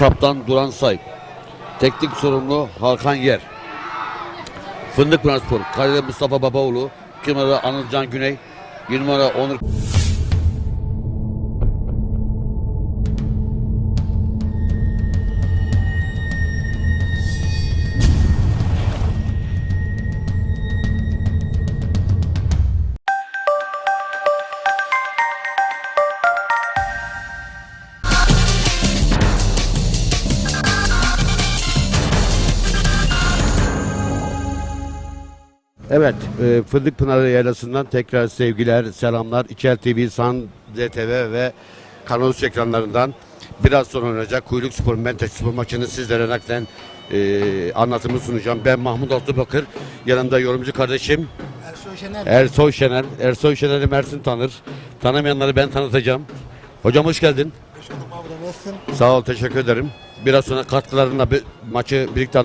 Kaptan Duran Say. Teknik sorumlu Hakan Yer. Fındık Pınar Kalede Mustafa Babaoğlu. 2 numara Anılcan Güney. 1 numara Onur Evet, e, Fındık Pınarı Yaylası'ndan tekrar sevgiler, selamlar. İçer TV, San DTV ve Kanal ekranlarından biraz sonra oynayacak Kuyruk Spor, Menteş Spor maçını sizlere naklen e, anlatımı sunacağım. Ben Mahmut Altıbakır, yanımda yorumcu kardeşim Ersoy Şener. Ersoy Şener. Ersoy Şener'i Mersin tanır. Tanımayanları ben tanıtacağım. Hocam hoş geldin. Hoş bulduk abi nasılsın? Sağ ol, teşekkür ederim. Biraz sonra katkılarınla bir maçı birlikte